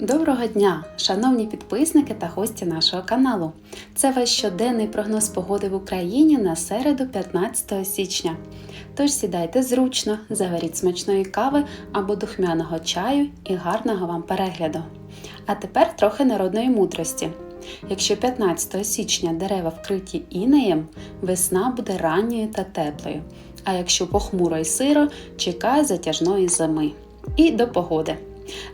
Доброго дня, шановні підписники та гості нашого каналу. Це ваш щоденний прогноз погоди в Україні на середу 15 січня. Тож сідайте зручно, заваріть смачної кави або духмяного чаю і гарного вам перегляду. А тепер трохи народної мудрості. Якщо 15 січня дерева вкриті інеєм, весна буде ранньою та теплою. А якщо похмуро і сиро, чекає затяжної зими. І до погоди.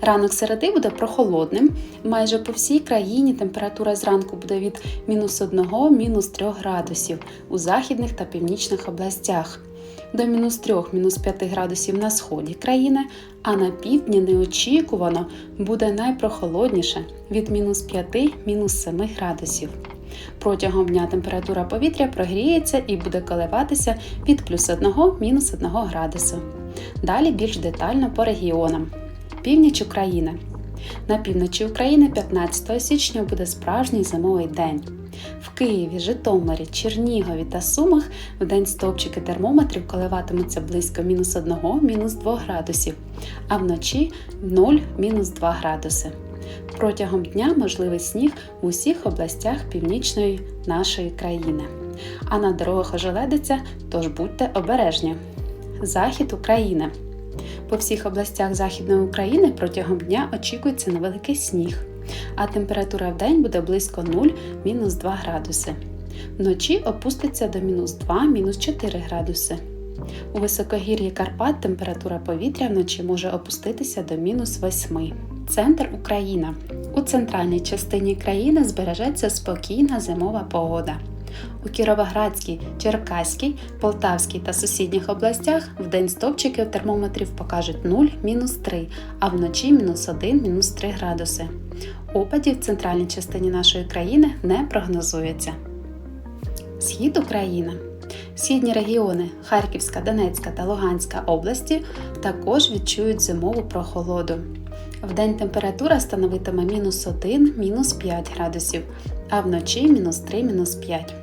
Ранок середи буде прохолодним. Майже по всій країні температура зранку буде від мінус 1 мінус 3 градусів у західних та північних областях. До мінус 3 мінус 5 градусів на сході країни, а на півдні неочікувано буде найпрохолодніше від мінус 5 мінус 7 градусів. Протягом дня температура повітря прогріється і буде коливатися від плюс 1 мінус 1 градусу. Далі більш детально по регіонам. Північ України. На півночі України 15 січня буде справжній зимовий день. В Києві, Житомирі, Чернігові та Сумах в день стовпчики термометрів коливатимуться близько мінус 1 мінус 2 градусів, а вночі 0 мінус 2 градуси. Протягом дня можливий сніг в усіх областях північної нашої країни. А на дорогах ожеледиться, тож будьте обережні. Захід України. По всіх областях Західної України протягом дня очікується невеликий сніг, а температура в день буде близько 0-2 градуси. Вночі опуститься до мінус 2-4 градуси. У високогір'ї Карпат температура повітря вночі може опуститися до мінус 8. Центр Україна. У центральній частині країни збережеться спокійна зимова погода. У Кіровоградській, Черкаській, Полтавській та сусідніх областях в день стопчиків термометрів покажуть 0 мінус 3, а вночі мінус 1 мінус 3 градуси. Опадів в центральній частині нашої країни не прогнозується. Схід України. Східні регіони Харківська, Донецька та Луганська області також відчують зимову прохолоду. Вдень температура становитиме мінус 1, мінус 5 градусів, а вночі мінус 3, мінус 5.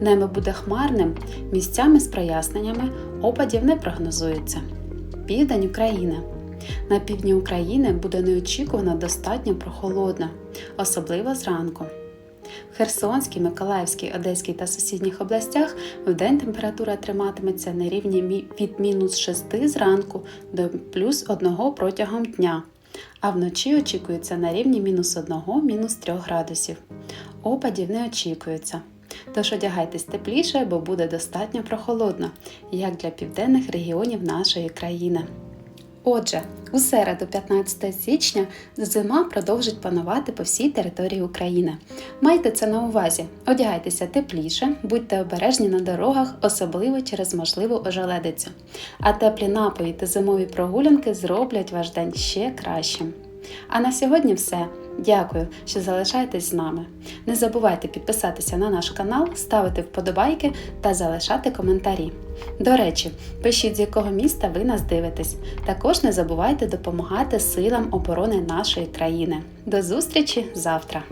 Небо буде хмарним, місцями з проясненнями, опадів не прогнозується. Південь України. На півдні України буде неочікувано достатньо прохолодно, особливо зранку. В Херсонській, Миколаївській, Одеській та сусідніх областях вдень температура триматиметься на рівні від мінус 6 зранку до плюс 1 протягом дня, а вночі очікується на рівні мінус 1 мінус 3 градусів. Опадів не очікується. Тож одягайтесь тепліше, бо буде достатньо прохолодно, як для південних регіонів нашої країни. Отже, у середу, 15 січня, зима продовжить панувати по всій території України. Майте це на увазі, одягайтеся тепліше, будьте обережні на дорогах, особливо через можливу ожеледицю. А теплі напої та зимові прогулянки зроблять ваш день ще кращим. А на сьогодні все. Дякую, що залишаєтесь з нами. Не забувайте підписатися на наш канал, ставити вподобайки та залишати коментарі. До речі, пишіть, з якого міста ви нас дивитесь. Також не забувайте допомагати силам оборони нашої країни. До зустрічі завтра!